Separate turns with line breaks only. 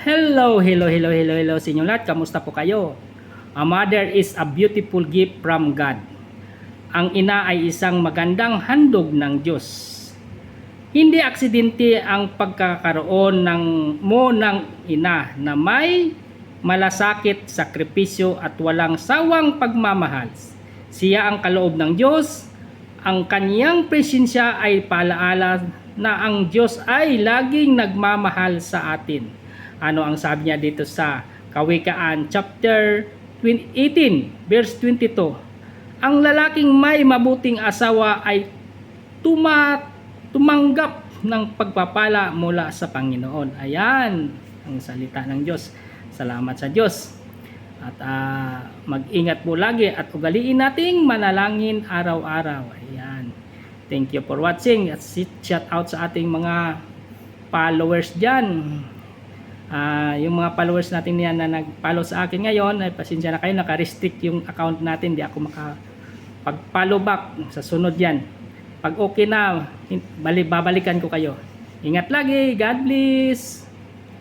Hello, hello, hello, hello, hello sa inyo lahat. Kamusta po kayo? A mother is a beautiful gift from God. Ang ina ay isang magandang handog ng Diyos. Hindi aksidente ang pagkakaroon ng mo ng ina na may malasakit, sakripisyo at walang sawang pagmamahal. Siya ang kaloob ng Diyos. Ang kaniyang presensya ay paalaala na ang Diyos ay laging nagmamahal sa atin. Ano ang sabi niya dito sa Kawikaan chapter 18 verse 22. Ang lalaking may mabuting asawa ay tuma, tumanggap ng pagpapala mula sa Panginoon. Ayan ang salita ng Diyos. Salamat sa Diyos. At ah, mag-ingat po lagi at ugaliin nating manalangin araw-araw. Ayan. Thank you for watching. At shout out sa ating mga followers dyan. Ah, yung mga followers natin yan na nag-follow sa akin ngayon, ay pasensya na kayo, naka-restrict yung account natin, di ako maka pag-follow back sa sunod yan. Pag okay na, bali, babalikan ko kayo. Ingat lagi, God bless!